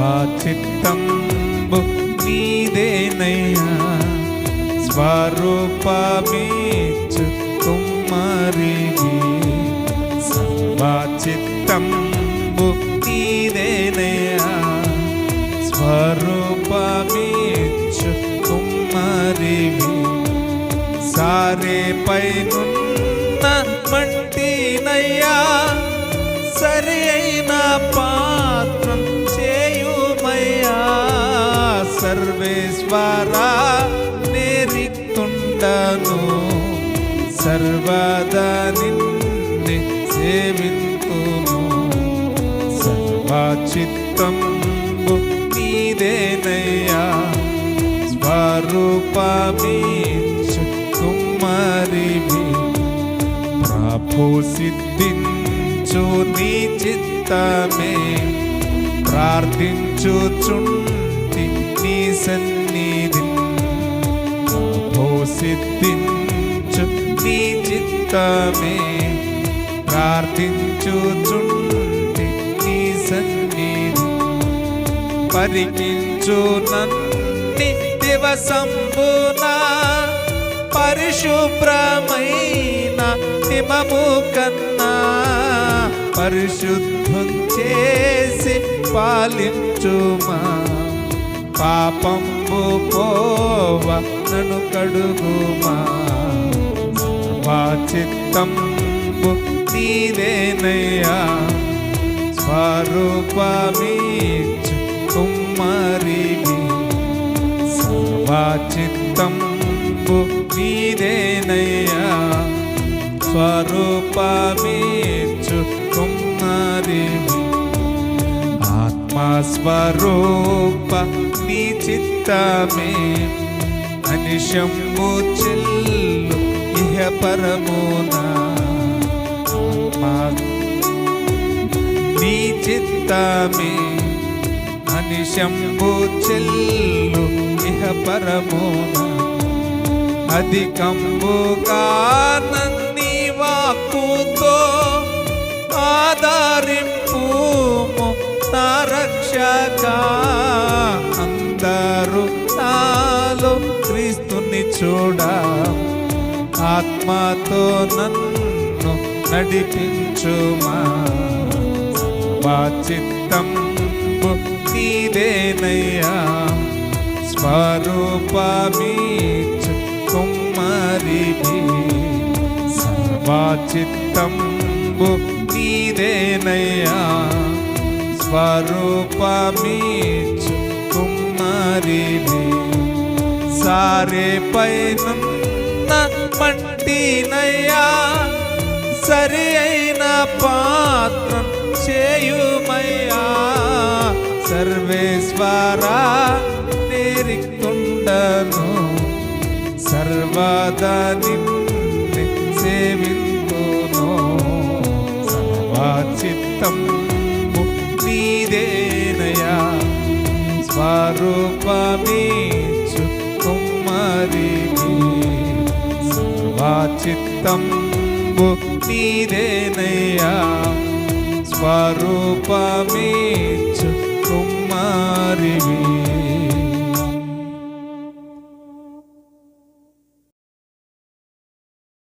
చిత్తంబు నీదేనయ్యా. స్వరూపమేచు కుమ్మరిగి. సర్వా చిత్తంబు నీదేనయ్యా. స్వరూపమీచు కుమ్మరివి సారే పైనున్న మంటినయ్యా. సరి అయిన సర్వేశ్వరా నేరితుండను సర్వదా నిన్నే సేవింతును. సర్వచిత్తంబు నీదేనయ్యా. స్వరూపమీచు కుమ్మరివి ప్రభు సిద్ధించు నీ చిత్తమే. ప్రార్థించుచుంటి నీ సన్నిధి ప్రభు సిద్ధించు నీ చిత్తమే ప్రార్థించుచుంటి నీ సన్నిధి పరికించు నన్ని దివసంబున పరిశుభ్రమైన హిమము కన్నా పరిశుద్ధం చేసి పాలించుమా పాపంబు పోవ నన్ను కడుగుమా వా చిత్తంబు నీదేనయ్యా స్వరూపమీచు కుమ్మరివి. సర్వచిత్తంబు నీదేనయ్యా స్వరూపమీచు కుమ్మరివి. ఆత్మస్వరూప నీ చిత్తమే అనిశము చెల్లు ఇహ పరమునా ఆత్మ నీ చిత్తమే అనిశంభు చెల్లు ఇహ పరమున అధికంబుగా నన్ని రక్షక అందరూ నాలో క్రీస్తుని చూడ. ఆత్మతో నన్ను నడిపించుమా. వా చిత్తంబు నీదేనయ్యా. స్వరూపమీచు కుమ్మరివి సర్వా చిత్తంబు నీదేనయ్యా. స్వరూపమీచు కుమ్మరిని. సారే పైన మట్టినయ్యా సరి అయిన పాత్రం చేయుమయ్యా. సర్వేశ్వరా నేరికుండను సర్వదా నిన్నే సేవింతును. సర్వచిత్తం రూపమే కుమ్మరివి సర్వచిత్తంబు నీదేనయ్యా స్వరూపమే కుమ్మరివి